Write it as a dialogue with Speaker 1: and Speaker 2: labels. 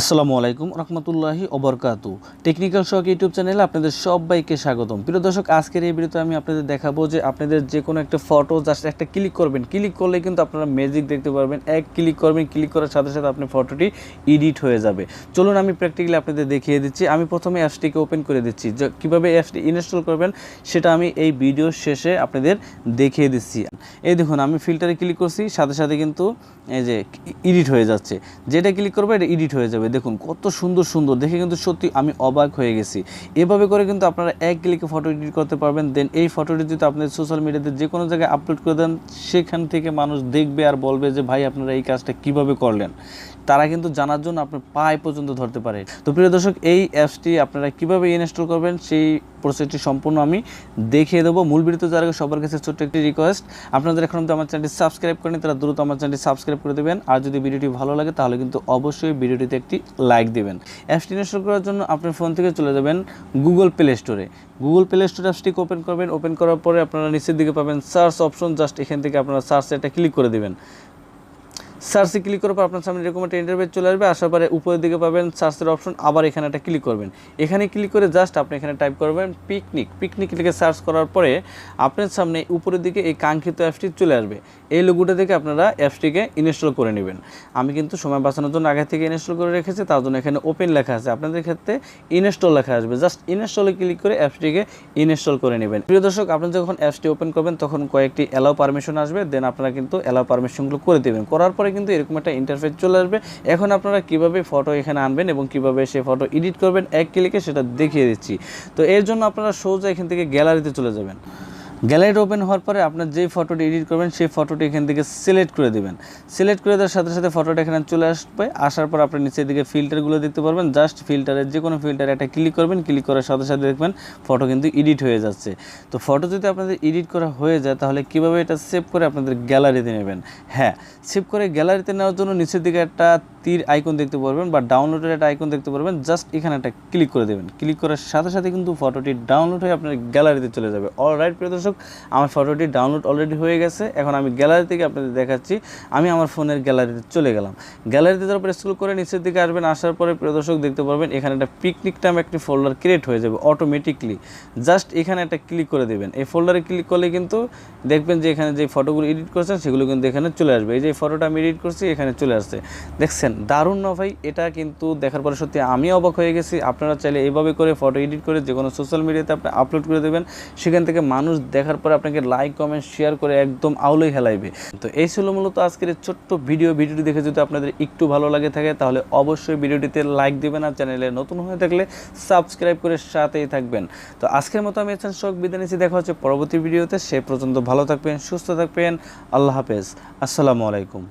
Speaker 1: আসসালামু আলাইকুম রহমতুল্লাহি ওবরকাতু। টেকনিক্যাল শখ ইউটিউব চ্যানেলে আপনাদের সবাইকে স্বাগতম। প্রিয় দর্শক, আজকের এই ভিডিওতে আমি আপনাদের দেখাবো যে আপনাদের যে কোনো একটা ফটো জাস্ট একটা ক্লিক করবেন। ক্লিক করলে কিন্তু আপনারা ম্যাজিক দেখতে পারবেন। এক ক্লিক করবেন ক্লিক করার সাথে সাথে আপনার ফটোটি এডিট হয়ে যাবে। চলুন আমি প্র্যাকটিক্যালি আপনাদের দেখিয়ে দিচ্ছি। আমি প্রথমে অ্যাপসটিকে ওপেন করে দিচ্ছি। যে কীভাবে অ্যাপসটি ইনস্টল করবেন, সেটা আমি এই ভিডিও শেষে আপনাদের দেখিয়ে দিচ্ছি। এই দেখুন, আমি ফিল্টারে ক্লিক করছি, সাথে সাথে কিন্তু এই যে এডিট হয়ে যাচ্ছে। যেটা ক্লিক করবে, এটা এডিট হয়ে যাবে। দেখুন, কত সুন্দর সুন্দর। দেখে কিন্তু সত্যি আমি অবাক হয়ে গেছি। এভাবে করে কিন্তু আপনারা এক ক্লিকে ফটো এডিট করতে পারবেন। দেন এই ফটোটি যদি আপনি সোশ্যাল মিডিয়াতে যে কোনো জায়গায় আপলোড করে দেন, সেখান থেকে মানুষ দেখবে আর বলবে যে, ভাই, আপনারা এই কাজটা কীভাবে করলেন? তারা কিন্তু জানার জন্য আপনার পায়ে পর্যন্ত ধরতে পারে। তো প্রিয় দর্শক, এই অ্যাপসটি আপনারা কীভাবে ইনস্টল করবেন, সেই প্রসেসটি সম্পূর্ণ আমি দেখিয়ে দেবো। মূল ভিডিওতে যারা সবার কাছে ছোট্ট একটি রিকোয়েস্ট আপনাদের এখন অবধি আমার চ্যানেলটি সাবস্ক্রাইব করেন তারা দ্রুত আমার চ্যানেলটি সাবস্ক্রাইব করে দেবেন। আর যদি ভিডিওটি ভালো লাগে, তাহলে কিন্তু অবশ্যই ভিডিওটিতে একটি লাইক দেবেন। অ্যাপসটি ইনস্টল করার জন্য আপনার ফোন থেকে চলে যাবেন গুগল প্লে স্টোরে গুগল প্লে স্টোর অ্যাপসটিকে ওপেন করবেন। ওপেন করার পরে আপনারা নিচের দিকে পাবেন সার্চ অপশন জাস্ট এখান থেকে আপনারা সার্চ এটা ক্লিক করে দেবেন। সার্চে ক্লিক করার পর আপনার সামনে এরকম একটা ইন্টারভেট চলে আসবে। আসার পরে উপরের দিকে পাবেন সার্চের অপশন আবার এখানে একটা ক্লিক করবেন। এখানে ক্লিক করে জাস্ট আপনি এখানে টাইপ করবেন পিকনিক পিকনিক লিখে সার্চ করার পরে আপনার সামনে উপরের দিকে এই কাঙ্ক্ষিত অ্যাপসটি চলে আসবে। এই লোগোটা থেকে আপনারা অ্যাপসটিকে ইনস্টল করে নেবেন। আমি কিন্তু সময় বাঁচানোর জন্য আগে থেকে ইনস্টল করে রেখেছি, তার জন্য এখানে ওপেন লেখা আছে। আপনাদের ক্ষেত্রে ইনস্টল লেখা আসবে। জাস্ট ইনস্টলে ক্লিক করে অ্যাপসটিকে ইনস্টল করে নেবেন। প্রিয় দর্শক, আপনি যখন অ্যাপসটি ওপেন করবেন, তখন কয়েকটি অ্যালাউ পারমিশন আসবে। দেন আপনারা কিন্তু অ্যালাউ পারমিশনগুলো করে দেবেন। করার পরে কিন্তু এরকম একটা ইন্টারফেস চলে আসবে। এখন আপনারা কীভাবে ফটো এখানে আনবেন এবং কীভাবে সে ফটো এডিট করবেন, এক ক্লিকে সেটা দেখিয়ে দিচ্ছি। তো এর জন্য আপনারা সোজা এখান থেকে গ্যালারিতে চলে যাবেন। গ্যালারি ওপেন হওয়ার পরে আপনার যেই ফটোটি এডিট করবেন, সেই ফটোটি এখান থেকে সিলেক্ট করে দেবেন। সিলেক্ট করে দেওয়ার সাথে সাথে ফটোটা এখানে চলে আসবে। আসার পর আপনি নিচের দিকে ফিল্টারগুলো দেখতে পারবেন। জাস্ট ফিল্টারের যে কোনো ফিল্টারে একটা ক্লিক করবেন। ক্লিক করার সাথে সাথে দেখবেন ফটো কিন্তু এডিট হয়ে যাচ্ছে। তো ফটো যদি আপনাদের এডিট করা হয়ে যায়, তাহলে কীভাবে এটা সেভ করে আপনাদের গ্যালারিতে নেবেন? হ্যাঁ সেভ করে গ্যালারিতে নেওয়ার জন্য নিচের দিকে একটা তীর আইকন দেখতে পারবেন বা ডাউনলোডের একটা আইকন দেখতে পারবেন। জাস্ট এখানে একটা ক্লিক করে দেবেন। ক্লিক করার সাথে সাথে কিন্তু ফটোটি ডাউনলোড হয়ে আপনার গ্যালারিতে চলে যাবে। অল রাইট প্রিয় দর্শক আমার ফটোটি ডাউনলোড অলরেডি হয়ে গেছে। এখন আমি গ্যালারি থেকে আপনাদের দেখাচ্ছি। আমি আমার ফোনের গ্যালারিতে চলে গেলাম। গ্যালারিতে তারপর স্ক্রল করে নিচের দিকে আসবেন, আসার পরে প্রিয় দর্শক দেখতে পারবেন, এখানে একটা পিকনিক নামে একটি ফোল্ডার ক্রিয়েট হয়ে যাবে অটোমেটিকলি জাস্ট এখানে একটা ক্লিক করে দেবেন। এই ফোল্ডারে ক্লিক করলে কিন্তু দেখবেন যে এখানে যে ফটোগুলো এডিট করছেন, সেগুলো কিন্তু এখানে চলে আসবে। এই যে ফটোটা আমি এডিট করছি, এখানে চলে আসছে। দেখছেন, দারুণ না ভাই? এটা কিন্তু দেখার পরে সত্যি আমি অবাক হয়ে গেছি। আপনারা চাইলে এইভাবে করে ফটো এডিট করে যে কোনো সোশ্যাল মিডিয়াতে আপনি আপলোড করে দেবেন। সেখান থেকে মানুষ দেখার পরে আপনাকে লাইক কমেন্ট শেয়ার করে একদম আউলেই হেলাইবে। তো এই ছিল মূলত আজকের ছোট্ট ভিডিও ভিডিওটি দেখে যদি আপনাদের একটু ভালো লাগে থাকে, তাহলে অবশ্যই ভিডিওটিতে লাইক দেবেন আর চ্যানেলে নতুন হয়ে থাকলে সাবস্ক্রাইব করে সাথেই থাকবেন। তো আজকের মতো আমি এসেন শখ বিদায় নিচ্ছি। দেখা হচ্ছে পরবর্তী ভিডিওতে সে পর্যন্ত ভালো থাকবেন, সুস্থ থাকবেন। আল্লাহ হাফেজ। আসসালামু আলাইকুম।